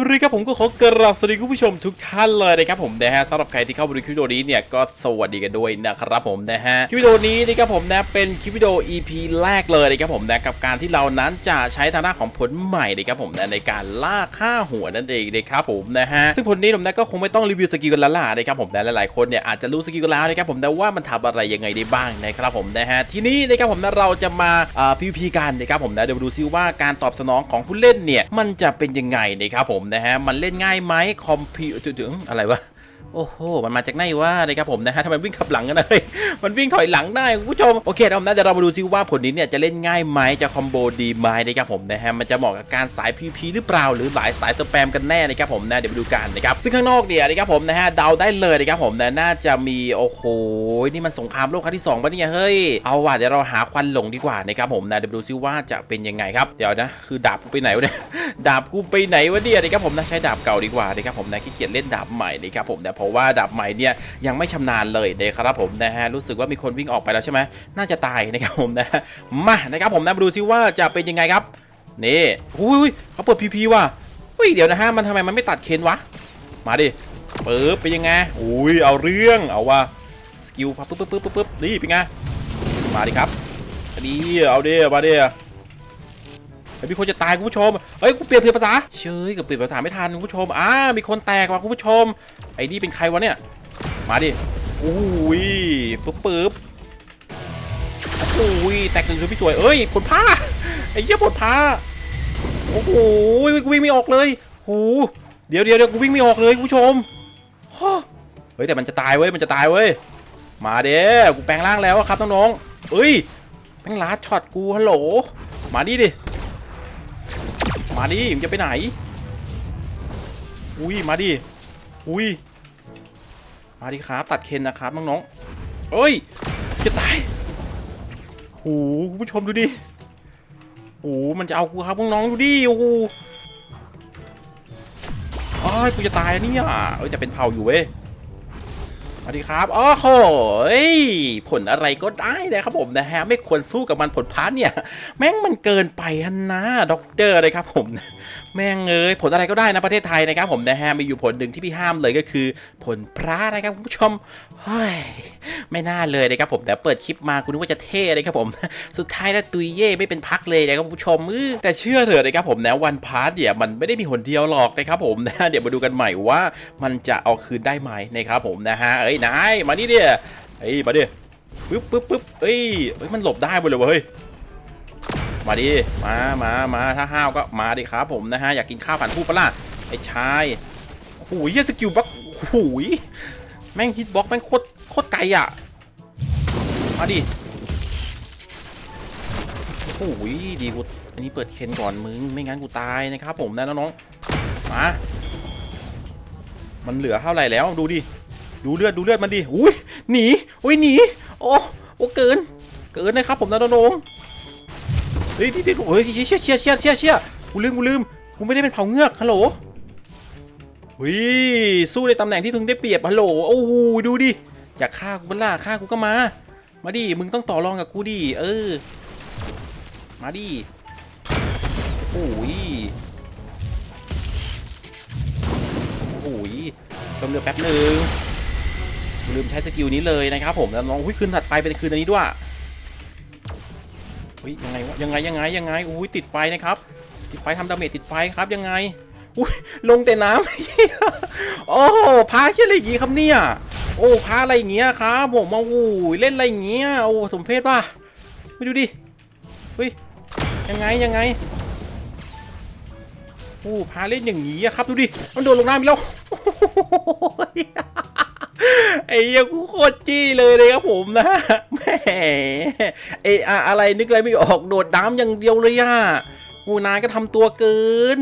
เลยครับผมก็ขอกราบสวัสดีคุณผู้ชมทุกท่านเลยนะครับผมนะฮะสำหรับใครที่เข้ามาดูคลิปวิดีโอนี้เนี่ยก็สวัสดีกันด้วยนะครับผมนะฮะคลิปวิดีโอนี้นะครับผมนะเป็นคลิปวิดีโอ EP แรกเลยนะครับผมนะกับการที่เรานั้นจะใช้ทางด้านของผลใหม่นะครับผมนะในการล่าฆ่าหัวนั่นเองนะครับผมนะฮะซึ่งผลนี้ผมนะก็คงไม่ต้องรีวิวสกิลกันแล้วล่ะนะครับผมนะหลายๆคนเนี่ยอาจจะรู้สกิลกันแล้วนะครับผมนะว่ามันทำอะไรยังไงได้บ้างนะครับผมนะฮะทีนี้นะครับผมนะเราจะมาอ่า PVP กันนะครับผมนะเดี๋ยวดูซิว่าการตอบสนองของผู้เล่นเนี่ยมันจะเป็นยังไงนะครับผมนะฮะ มันเล่นง่ายไหมคอมพิวถึงอะไรวะ โอ้โห มันมาจากไหนวะนะครับผมนะฮะทำไมวิ่งขับหลังกันเลยมันวิ่งถอยหลังได้คุณผู้ชม โอเคเรานะเดี๋ยวเรามาดูซิว่าผลนี้เนี่ยจะเล่นง่ายไหมจะคอมโบดีไหมนะครับผมนะฮะ มันจะเหมาะกับการสาย PVP หรือเปล่า หรือหลายสายสแปมกันแน่นะครับผมนะ เดี๋ยวไปดูกันนะครับ ซึ่งข้างนอกเนี่ยนะครับผมนะฮะเดาได้เลยนะครับผมนะ น่าจะมีโอ้โห นี่มันสงครามโลกครั้งที่2ปะเนี่ย เฮ้ย เอาว่ะเดี๋ยวเราหาควันหลงดีกว่านะครับผมนะ เดี๋ยวไปดูซิว่าจะเป็นยังไงครับ เดี๋ยวนะ คือดาบกูไปไหนวะเนี่ย ดาบกูไปไหนวะเนี่ยนะครับผมนะ ใช้ดาบเก่าดีกว่านะครับผมนะขี้เกียจเล่นดาบใหม่นะครับผมนะพราะว่าดาบใหม่เนี่ยยังไม่ชำนาญเลยนะครับผมนะฮะรู้สึกว่ามีคนวิ่งออกไปแล้วใช่ไหมน่าจะตายนะครับผมนะมานะครับผมนะมาดูซิว่าจะเป็นยังไงครับนี่อุ้ยเขาเปิดพีพีว่ะอุ้ยเดี๋ยวนะฮะมันทำไมมันไม่ตัดเคนวะมาดิปึ๊บเป็นยังไงอุ้ยเอาเรื่องเอาว่ะสกิลปั๊บปึ๊บปึ๊บปึ๊บปึ๊บนี่เป็นไงมาดิครับดีเอาเดิมาเดิเมีคนจะตายคุณผู้ชมเฮ้ยกูเปลี่ยนเปลี่ยนภาษาเชยกับเปลี่ยนภาษาไม่ทันคุณผู้ชมอ่ามีคนแตกว่ะคุณผู้ชม ไอ้นี่เป็นใครวะเนี่ย มาดิอุ้ยปึ๊บปึ๊บอุ้ยแตกหนึ่งคือพี่สวยเอ้ยผลผ้าไอ้เหี้ยผลผ้าโอ้โหกูวิ่งไม่ออกเลยโหเดี๋ยวเดี๋ยวเดี๋ยวกูวิ่งไม่ออกเลยคุณผู้ชมเฮ้ยแต่มันจะตายเว้ยมันจะตายเว้ยมาเด้กูแปลงร่างแล้วครับน้องๆเอ้ยแม่งลาช็อตกูฮัลโหลมาดิดิ มาดิมจะไปไหน อุ้ยมาดิ อุ้ย มาดิครับ ตัดเคนนะครับน้องๆเอ้ย จะตายโหคุณผู้ชมดูดิโอ้มันจะเอากูครับน้องๆดูดิโอ้โหอ้ายกูจะตายเนี่ยเอ้ยจะเป็นเผาอยู่เว้ย สวัสดีครับอ๋อโหยผลอะไรก็ได้นะครับผมนะฮะ ไม่ควรสู้กับมันผลพาร์ทเนี่ย แม่งมันเกินไปฮันะด็อกเตอร์เลยครับผมแม่งเอ้ยผลอะไรก็ได้นะประเทศไทยนะครับผมนะฮะมีอยู่ผลหนึ่งที่พี่ห้ามเลยก็คือ ผลพระนะครับคุณผู้ชมเฮ้ยไม่น่าเลยนะครับผมแต่เปิดคลิปมาคุณนึกว่าจะเท่เลยครับผม สุดท้ายแล้วตุยเย่ไม่เป็นพักเลยนะครับคุณผู้ชมอื้อแต่เชื่อเถอะนะครับผมนะวันพาร์ทเนี่ยมันไม่ได้มีหนเดียวหรอกนะครับผมนะเดี๋ยวมาดูกันใหม่ว่ามันจะเอาคืนได้ไหมนะครับผมนะฮะเอ้ยนายมานี่เดียเอ้ยมาดิปึ๊บปึ๊บปึ๊บเอ้ยเอ้ยมันหลบได้หมดเลยเว้ยมาดิมามามาถ้าห้าวก็มาดิครับผมนะฮะอยากกินข้าวผ่านผู้ปะล่ะไอ้ชายโอ้โหเหี้ยสกิลบล็อกโอ้ยแม่งฮิตบ็อกแม่งโคตรโคตรไกลอะมาดิโอ้ยดีกูอันนี้เปิดเคนก่อนมึงไม่งั้นกูตายนะครับผมนะน้องๆมามันเหลือเท่าไหร่แล้วดูดิ ดูเลือดดูเลือดมันดิอุ้ยหนีอุ้ยหนีโอ้โอ้เกิน เกินนะครับผมนะน้องเฮ้ยนี่นี่โอ้ยเชี่ยเชี่ยเชี่ยเชี่ยเชี่ยกูลืมกูลืมกูไม่ได้เป็นเผาเงือกฮัลโหลเฮ้ยสู้ในตำแหน่งที่ถึงได้เปรียบฮัลโหลโอ้โหดูดิอยากฆ่ากูบ้าล่ะฆ่ากูก็มา มาดิมึงต้องต่อรองกับกูดิเออ มาดิโอ้ยโอ้ยเติมเรือแป๊บหนึ่ง ลืมใช้สกิลนี้เลยนะครับผมแล้วน้องอุ้ยคืนถัดไปเป็นคืนอันนี้ด้วยเฮ้ยยังไงวะยังไงยังไงยังไงอุ้ยติดไฟนะครับ ติดไฟทำดาเมจติดไฟครับยังไงอุ้ยลงแต่น้ำโอ้พาเชี่อะไรอย่างงี้ครับเนี่ยโอ้พาอะไรอย่างเงี้ยครับผมมาอู้ยเล่นอะไรอย่างเงี้ยโอ้สมเพศป่ะม่ดูดิเฮ้ยยังไงยังไงโอ้พาเล่นอย่างงี้ครับดูดิมันโดนลงน้ำอีกแล้ว ไอ้ยกูโคตรจี้เลยเลยครับผมนะแหมเออะอะไรนึกอะไรไม่ออกโดดน้ำอย่างเดียวเลยอะโอ้นายก็ทำตัวเกิน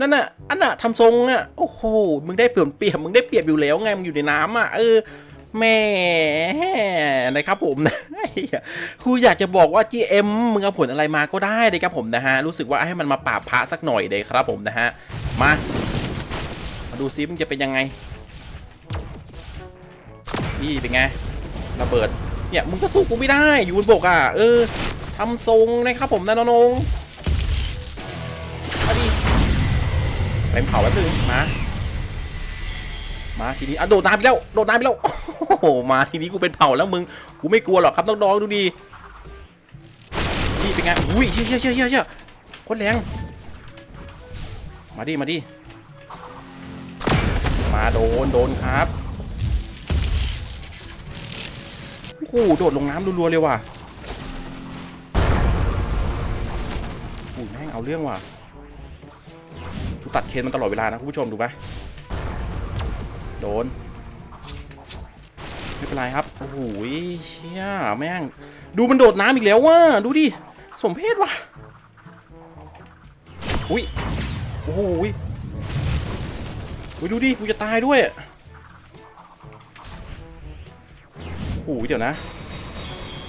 นั่นน่ะอันน่ะทำทรงอะโอ้โหมึงได้เปรียบเปรียบมึงได้เปรียบอยู่แล้วไงมึงอยู่ในน้ำอะเออแม่นะครับผมนะครูอยากจะบอกว่า GM มึงเอาผลอะไรมาก็ได้นะครับผมนะฮะรู้สึกว่าให้มันมาปราบพระสักหน่อยเลยครับผมนะฮะมามาดูซิมึงจะเป็นยังไง นี่เป็นไงระเบิดเนี่ยมึงก็สู้กูไม่ได้อยู่บนบกอะเออทำทรงนะครับผมนะน้องมาดิไปเผาแป๊บนึงมามาทีนี้อะโดดน้ำไปแล้วโดดน้ำไปแล้วโอ้โหมาทีนี้กูเป็นเผาแล้วมึงกูไม่กลัวหรอกครับน้องๆดูดีนี่เป็นไงอุ้ยเชี่ยเชี่ยเชี่ยเชี่ยเชี่ยโคตรแรงมาดิมาดิมาโดนโดนครับ โอ้โหโดดลงน้ำรัวๆเลยว่ะอุ้ยแม่งเอาเรื่องว่ะกูตัดเคนมันตลอดเวลานะคุณผู้ชมดูไหมโดน ไม่เป็นไรครับ โอ้โหเชี่ยแม่ง ดูมันโดดน้ำอีกแล้วว่ะ ดูดิ สมเพศว่ะ อุ้ย โอ้โหยอุ้ยดูดิ กูจะตายด้วย อ้โหเดี๋ยวนะ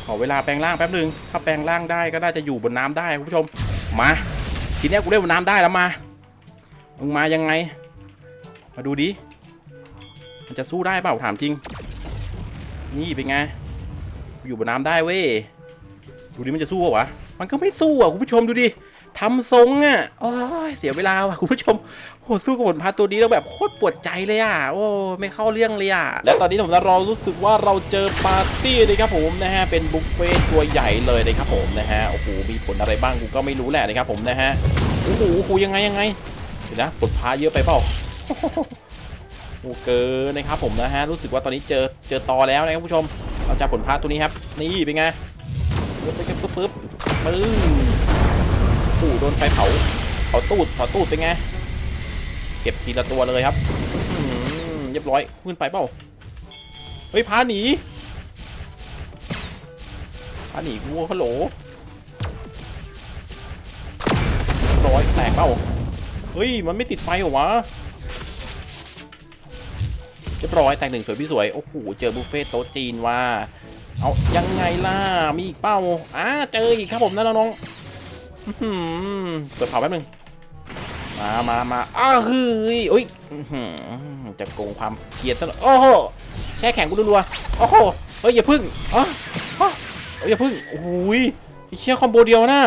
ขอเวลาแปลงร่างแป๊บหนึ่งถ้าแปลงร่างได้ก็น่าจะอยู่บนน้ำได้คุณผู้ชม มา ทีนี้กูเล่นบนน้ำได้แล้วมา มึงมายังไง มาดูดิ มันจะสู้ได้เปล่าถามจริง นี่เป็นไง อยู่บนน้ำได้เว้ย ดูดิมันจะสู้เปล่าวะ มันก็ไม่สู้อะคุณผู้ชมดูดิ ทำทรงอะโอ้ยเสียเวลาว่ะคุณผู้ชมโหสู้กับบทพาตัวนี้แล้วแบบโคตรปวดใจเลยอะ โอ้ไม่เข้าเรื่องเลยอะ และตอนนี้ผมเรารู้สึกว่าเราเจอปาร์ตี้นะครับผมนะฮะ เป็นบุฟเฟ่ต์ตัวใหญ่เลยนะครับผมนะฮะ โอ้โห มีผลอะไรบ้างกูก็ไม่รู้แหละนะครับผมนะฮะ โอ้โหโอ้โหยังไงยังไงเดี๋ยวนะผลพาเยอะไปเปล่าโอ้เกินนะครับผมนะฮะ รู้สึกว่าตอนนี้เจอเจอตอแล้วนะครับคุณผู้ชม เราจะผลพาตัวนี้ครับ นี่เป็นไงปึ๊บปึ๊บปึ๊บปึ๊บ ปึ้โดนไฟเผาเผาตูดเผาตูดเป็นไง เก็บทีละตัวเลยครับเรียบร้อยขึ้นไปเปล่า เฮ้ยพาหนีพาหนีกูฮัลโหลเรียบร้อยแตกเปล่า เฮ้ย มันไม่ติดไฟหรอวะเรียบร้อยแตกหนึ่งสวยพี่สวย โอ้โห เจอบุฟเฟ่ต์โต๊ะจีนว่า เอายังไงล่ะ มีอีกเป้าอ่าเจออีกครับผมนะน้องๆอื้อหือ เปิดเผาแป๊บนึง มามามาอ้าวเฮ้ยอุ้ยจะโกงความเกลียดซะหน่อยโอ้โหแช่แข็งกูรัวๆโอ้โหเฮ้ยอย่าพึ่งอ๋ออ๋อเฮ้ยอย่าพึ่งโอ้ยเชี่ยคอมโบเดียวนะ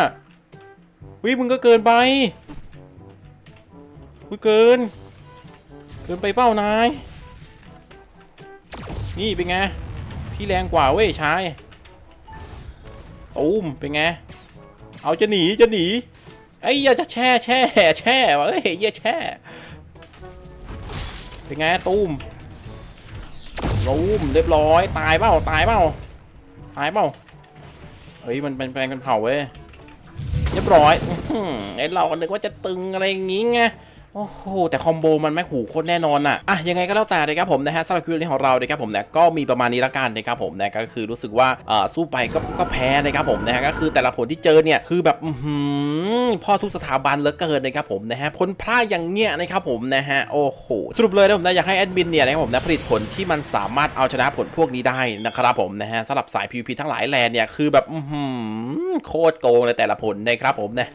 วิมึงก็เกินไปมึงเกิน เกินไปเป้านาย นี่เป็นไง พี่แรงกว่าเว้ยชายตูมเป็นไง เอาจะหนีจะหนีไอ้ย่าจะแช่แช่แช่วะเฮ้ยยาแช่เป็นไงตูมตูมเรียบร้อยตายเปล่าตายเปล่าตายเปล่าเฮ้ยมันเป็นแปลงเป็นเผาเว้ยเรียบร้อยไอ้เราก็นึกว่าจะตึงอะไรอย่างงี้ไง โอ้โหแต่คอมโบมันไม่หูโคตรแน่นอนอะอะยังไงก็แล้วแต่นะครับผมนะฮะสำหรับคลิปนี้ของเรานะครับผมนะก็มีประมาณนี้ละกันนะครับผมนะก็คือรู้สึกว่าเอ่อสู้ไปก็ก็แพ้นะครับผมนะฮะก็คือแต่ละผลที่เจอเนี่ยคือแบบอืพ่อทุกสถาบันเหลือเกินนะครับผมนะฮะพ้นพลาดอย่างเงี้ยนะครับผมนะฮะโอ้โหสรุปเลยนะผมนะอยากให้แอดมินเนี่ยนะครับผมนะผลิตผลที่มันสามารถเอาชนะผลพวกนี้ได้นะครับผมนะฮะสำหรับสาย PVP ทั้งหลายแลนเนี่ยคือแบบอืโคตรโกงเลยแต่ละผลนะครับผมนะ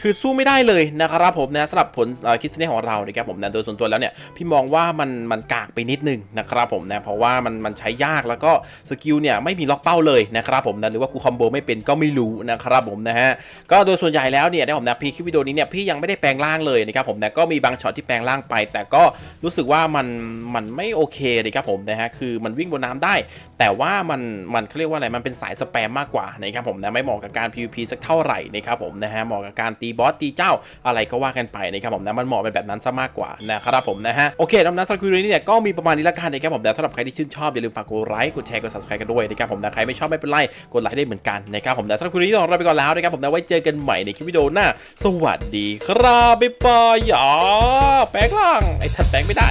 คือสู้ไม่ได้เลยนะครับผมนะสำหรับผลคิดเนของเรานะครับผมนะโดยส่วนตัวแล้วเนี่ยพี่มองว่ามันมันกากไปนิดนึงนะครับผมนะเพราะว่ามันมันใช้ยากแล้วก็สกิลเนี่ยไม่มีล็อกเป้าเลยนะครับผมนะหรือว่ากูคอมโบไม่เป็นก็ไม่รู้นะครับผมนะฮะก็โดยส่วนใหญ่แล้วเนี่ยนะผมนะพี่คลิปวิดีโอนี้เนี่ยพี่ยังไม่ได้แปลงร่างเลยนะครับผมนะก็มีบางช็อตที่แปลงร่างไป แต่ก็รู้สึกว่ามันมันไม่โอเคนะครับผมนะฮะคือมันวิ่งบนน้ำได้ แต่ว่ามันมันเขาเรียกว่าอะไรมันเป็นสายสแปมมากกว่านะครับผมนะไม่เหมาะกับการ PVP สักเท่าไหร่นะครับผมนะฮะเหมาะกับการตีบอสตีเจ้าอะไรก็ว่ากันไปนะครับผมนะมันเหมาะเป็นแบบนั้นซะมากกว่านะครับผมนะฮะโอเคน้ำนั้นสำหรับคลิปนี้เนี่ยก็มีประมาณนี้ละกันนะครับผมแต่สำหรับใครที่ชื่นชอบอย่าลืมฝากกดไลค์กดแชร์กด subscribe กันด้วยนะครับผมนะใครไม่ชอบไม่เป็นไรกดไลค์ได้เหมือนกันนะครับผมแต่สำหรับคลิปนี้ต้องลาไปก่อนแล้วนะครับผมนะไว้เจอกันใหม่ในคลิปวิดีโอหน้า สวัสดีครับบ๊ายบายอย่าแปลงร่างไอ้ทัดแปลงไม่ได้